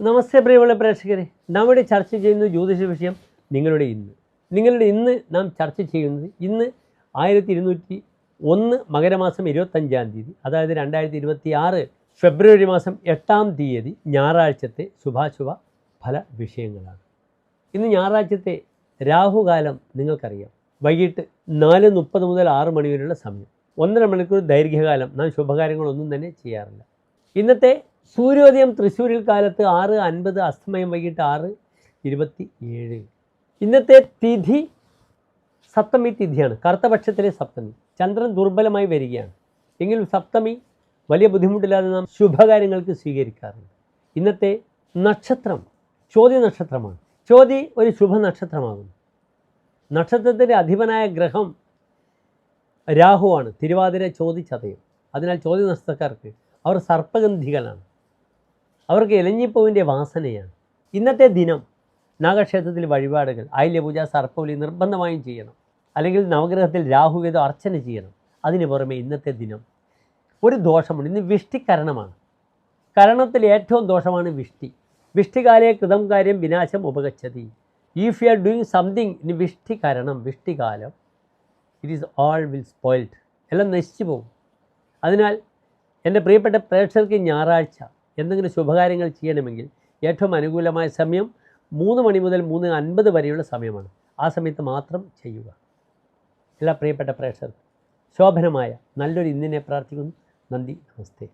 നമസ്തേ പ്രിയമുള്ള പ്രേക്ഷകരെ. നാം ഇവിടെ ചർച്ച ചെയ്യുന്ന ജ്യോതിഷ വിഷയം നിങ്ങളുടെ ഇന്ന്. നിങ്ങളുടെ ഇന്ന് നാം ചർച്ച ചെയ്യുന്നത് ഇന്ന് ആയിരത്തി ഇരുന്നൂറ്റി ഒന്ന് മകരമാസം ഇരുപത്തഞ്ചാം തീയതി അതായത് രണ്ടായിരത്തി ഇരുപത്തി ആറ് ഫെബ്രുവരി മാസം എട്ടാം തീയതി ഞായറാഴ്ചത്തെ ശുഭാശുഭ ഫല വിഷയങ്ങളാണ്. ഇന്ന് ഞായറാഴ്ചത്തെ രാഹുകാലം നിങ്ങൾക്കറിയാം. വൈകിട്ട് നാല് മുപ്പത് മുതൽ ആറ് മണി വരെയുള്ള സമയം. ഒന്നര മണിക്കൂർ ദൈർഘ്യകാലം. നാം ശുഭകാര്യങ്ങളൊന്നും തന്നെ ചെയ്യാറില്ല. ഇന്നത്തെ സൂര്യോദയം തൃശ്ശൂരിൽ കാലത്ത് ആറ് അൻപത് അസ്തമയം വൈകിട്ട് ആറ് ഇരുപത്തി ഏഴ് ഇന്നത്തെ തിഥി സപ്തമി തിഥിയാണ്. കറുത്തപക്ഷത്തിലെ സപ്തമി. ചന്ദ്രൻ ദുർബലമായി വരികയാണ്. എങ്കിലും സപ്തമി വലിയ ബുദ്ധിമുട്ടില്ലാതെ നാം ശുഭകാര്യങ്ങൾക്ക് സ്വീകരിക്കാറുണ്ട്. ഇന്നത്തെ നക്ഷത്രം ചോദ്യ നക്ഷത്രമാണ്. ചോതി ഒരു ശുഭ നക്ഷത്രമാകുന്നു. നക്ഷത്രത്തിന്റെ അധിപനായ ഗ്രഹം രാഹുവാണ്. തിരുവാതിര ചോതി ചതയം അതിനാൽ ചോദ്യ നക്ഷത്രക്കാർക്ക് അവർ സർപ്പഗന്ധികളാണ്. അവർക്ക് എലഞ്ഞിപ്പൂവിന്റെ വാസനയാണ്. ഇന്നത്തെ ദിനം നാഗക്ഷേത്രത്തിൽ വഴിപാടുകൾ ആയില്യപൂജ സർപ്പവലി നിർബന്ധമായും ചെയ്യണം. അല്ലെങ്കിൽ നവഗ്രഹത്തിൽ രാഹുവേദം അർച്ചന ചെയ്യണം. അതിന് പുറമെ ഇന്നത്തെ ദിനം ഒരു ദോഷമുണ്ട്. ഇന്ന് വിഷ്ടികരണമാണ് കരണത്തിൽ ഏറ്റവും ദോഷമാണ് വിഷ്ടി. വിഷ്ടികാലേ കൃതം കാര്യം വിനാശം ഉപഗച്ഛതി. If you are doing something in വിഷ്ടികരണം വിഷ്ടികാലം it is all will spoiled എല്ലാം നശിച്ചു പോകും. അതിനാൽ എന്റെ പ്രിയപ്പെട്ട പ്രേക്ഷകർക്ക് ഞായറാഴ്ച എന്തെങ്കിലും ശുഭകാര്യങ്ങൾ ചെയ്യണമെങ്കിൽ ഏറ്റവും അനുകൂലമായ സമയം മൂന്ന് മണി മുതൽ മൂന്ന് അൻപത് വരെയുള്ള സമയമാണ്. ആ സമയത്ത് മാത്രം ചെയ്യുക. എല്ലാ പ്രിയപ്പെട്ട പ്രേക്ഷകർക്കും ശോഭനമായ നല്ലൊരു ഇന്നിനെ പ്രാർത്ഥിക്കുന്നു. നന്ദി. നമസ്തേ.